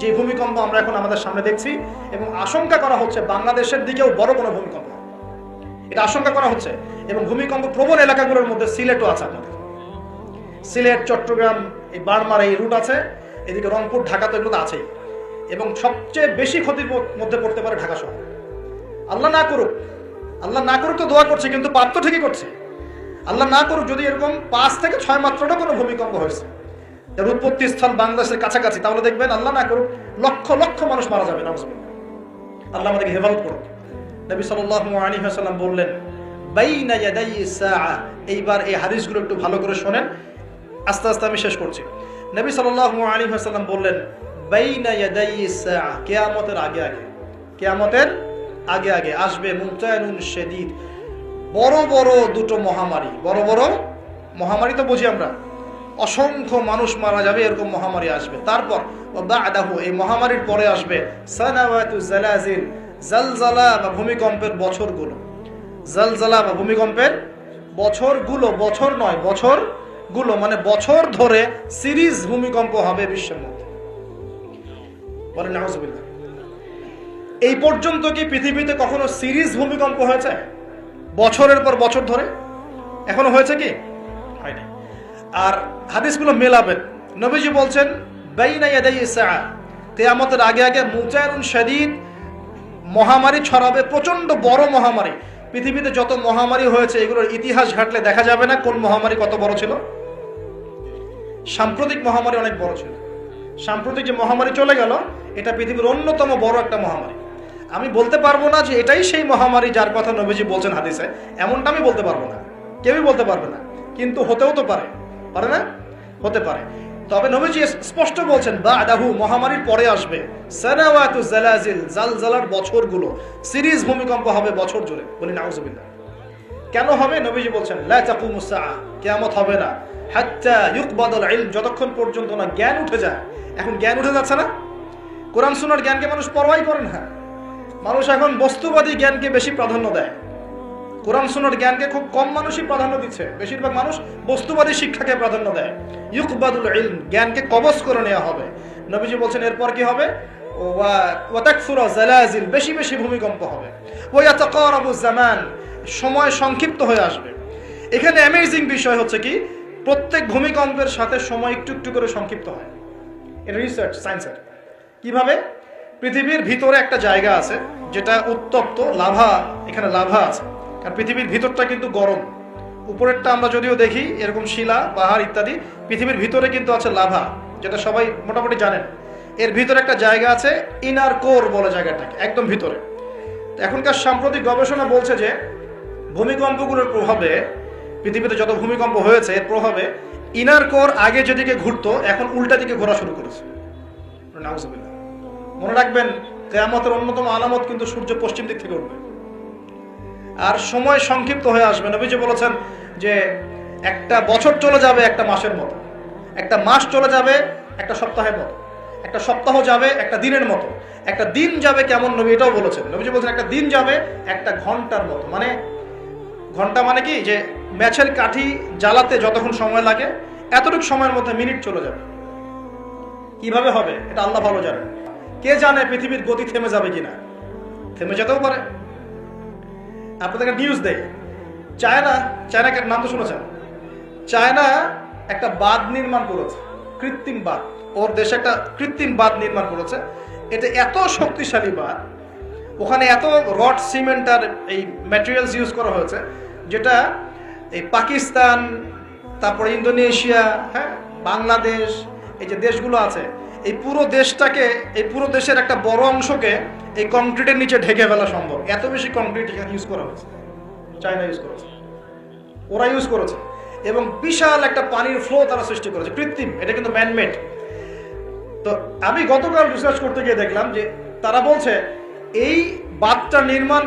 যে ভূমিকম্প আমরা এখন আমাদের সামনে দেখছি এবং আশঙ্কা করা হচ্ছে বাংলাদেশের দিকেও বড় কোনো ভূমিকম্প। এটা আশঙ্কা করা হচ্ছে এবং ভূমিকম্প প্রবণ এলাকাগুলোর মধ্যে সিলেটও আছে আপনাদের। সিলেট, চট্টগ্রাম, এই বারমার এই রুট আছে, এদিকে রংপুর ঢাকা তো এগুলো আছেই। এবং সবচেয়ে বেশি ক্ষতির মধ্যে পড়তে পারে ঢাকা শহর। আল্লাহ না করুক, আল্লাহ না করুক তো দোয়া করছে, কিন্তু পাপ তো ঠিকই করছে। আল্লাহ না করুক যদি এরকম পাঁচ থেকে ছয় মাত্রটা কোনো ভূমিকম্প হয়েছে। যার উৎপত্তি স্থল বাংলাদেশের কাছাকাছি, তাহলে দেখবেন আল্লাহ না করুক, লক্ষ লক্ষ মানুষ মারা যাবে নাউজুবিল্লাহ। আল্লাহ আমাদেরকে হেফাজত করুক। নবী ওয়াসাল্লাম বললেন এইবার এই হাদিসগুলো একটু ভালো করে শোনেন। আস্তে আস্তে আমি শেষ করছি। নবী ওয়াসাল্লাম বললেন কিয়ামতের আগে আগে, কেয়ামতের আগে আগে আসবে মুমতানুন শাদীদ। বড় বড় দুটো মহামারী, বড় বড় মহামারী তো বুঝি আমরা। অসংখ্য মানুষ মারা যাবে, এরকম মহামারী আসবে। তারপর এই মহামারীর পরে আসবে সানাওয়াতু জালাজিল বা ভূমিকম্পের বছরগুলো। জালজালা বা ভূমিকম্পের বছরগুলো, বছর নয় বছরগুলো মানে বছর ধরে সিরিজ ভূমিকম্প হবে বিশ্বের মধ্যে। বলেন এই পর্যন্ত কি পৃথিবীতে কখনো সিরিজ ভূমিকম্প হয়েছে? বছরের পর বছর ধরে? এখনও হয়েছে কি? আর হাদিসগুলো মেলাবেন নবীজি বলছেন কিয়ামতের আগে আগে মুজারুন শাদীদ মহামারী ছড়াবে প্রচণ্ড বড় মহামারী। পৃথিবীতে যত মহামারী হয়েছে, এগুলোর ইতিহাস ঘাটলে দেখা যাবে না কোন মহামারী কত বড় ছিল। সাম্প্রতিক মহামারী অনেক বড় ছিল। সাম্প্রতিক যে মহামারী চলে গেল, এটা পৃথিবীর অন্যতম বড় একটা মহামারী। আমি বলতে পারব না যে এটাই সেই মহামারী যার কথা নবীজি বলছেন হাদিসে, এমনটা আমি বলতে পারব না। কেউই বলতে পারবে না। কিন্তু হতেও তো পারে। পারে না? হতে পারে। তবে নবীজি স্পষ্ট বলছেন বা আদাহু মহামারীর পরে আসবে। জালজালার বছরগুলো। সিরিজ ভূমিকম্প হবে বছর জুড়ে। বলি, নাউজুবিল্লাহ। কেন হবে? নবীজি বলছেন কিয়ামত হবে না। হাত্তা ইউকবাদুল ইলম, যতক্ষণ পর্যন্ত না জ্ঞান উঠে যায়। এখন জ্ঞান উঠে যাচ্ছে না? কোরআন সুন্নাহর জ্ঞানকে মানুষ পরোয়াই করে না। মানুষ এখন বস্তুবাদী জ্ঞানকে বেশি প্রাধান্য দেয়। কোরআন সুন্নাহর জ্ঞানকে খুব কম মানুষই প্রাধান্য দিচ্ছে। বেশিরভাগ মানুষ বস্তুবাদী শিক্ষাকে প্রাধান্য দেয়। ইউকবাদুল ইলম, জ্ঞানকে কবজ করে নেওয়া হবে। নবীজি বলছেন, এরপর কি হবে? ওয়া ওয়াতাকসুরা জালাজিল, বেশি বেশি ভূমিকম্প হবে। ওয়া তাকারাবু জামান, সময় সংক্ষিপ্ত হয়ে আসবে। এখানে অ্যামেজিং বিষয় হচ্ছে কি, প্রত্যেক ভূমিকম্পের সাথে সময় একটু একটু করে সংক্ষিপ্ত হয়। এটা রিসার্চ সায়েন্সের কীভাবে? পৃথিবীর ভিতরে একটা জায়গা আছে, যেটা উত্তপ্ত লাভা, এখানে লাভা আছে। কারণ পৃথিবীর ভিতরটা কিন্তু গরম। উপরেরটা আমরা যদিও দেখি, এরকম শিলা, পাহাড় ইত্যাদি, পৃথিবীর ভিতরে কিন্তু আছে লাভা, যেটা সবাই মোটামুটি জানেন। এর ভিতরে একটা জায়গা আছে ইনার কোর বলে জায়গাটাকে, একদম ভিতরে। এখনকার সাম্প্রতিক গবেষণা বলছে যে, ভূমিকম্পগুলোর প্রভাবে, পৃথিবীতে যত ভূমিকম্প হয়েছে, এর প্রভাবে ইনার কোর আগে যেদিকে ঘুরতো, এখন উল্টা দিকে ঘোরা শুরু করেছে। মনে রাখবেন, কেয়ামতের অন্যতম আলামত কিন্তু সূর্য পশ্চিম দিক থেকে উঠবে। আর সময় সংক্ষিপ্ত হয়ে আসবে। নবীজি বলেছেন যে একটা বছর চলে যাবে একটা মাসের মতো। একটা মাস চলে যাবে একটা সপ্তাহের মতো। একটা সপ্তাহ যাবে একটা দিনের মতো। একটা দিন যাবে কেমন নবী এটাও বলেছেন। নবীজি বলছেন একটা দিন যাবে একটা ঘণ্টার মতো। মানে ঘণ্টা মানে কি? যে ম্যাচের কাঠি জ্বালাতে যতক্ষণ সময় লাগে, এতটুকু সময়ের মধ্যে মিনিট চলে যাবে। কীভাবে হবে? এটা আল্লাহ ভালো জানে কে জানে পৃথিবীর গতি থেমে যাবে কিনা? থেমে যেতেও পারে। আপনাদেরকে নিউজ দেয় চায়না, চায়নাকে নাম তো শুনেছেন? চায়না একটা বাঁধ নির্মাণ করেছে, কৃত্রিম বাঁধ। ওর দেশে একটা কৃত্রিম বাঁধ নির্মাণ করেছে। এটা এত শক্তিশালী বাঁধ, ওখানে এত রড, সিমেন্ট আর এই ম্যাটেরিয়ালস ইউজ করা হয়েছে, যেটা এই পাকিস্তান, তারপরে ইন্দোনেশিয়া হ্যাঁ বাংলাদেশ, এই যে দেশগুলো আছে, এই পুরো দেশটাকে, এই পুরো দেশের একটা বড় অংশকে এই কংক্রিটের নিচে ঢেকে ফেলা সম্ভব। এত বেশি কংক্রিট এখানে ইউজ করা হয়েছে। চায়না ইউজ করেছে। ওরা ইউজ করেছে। এবং বিশাল একটা পানির ফ্লো তারা সৃষ্টি করেছে। কৃত্রিম। এটা কিন্তু ম্যানমেড তো আমি গতকাল রিসার্চ করতে গিয়ে দেখলাম যে তারা বলছে, এই বাঁধটা নির্মাণ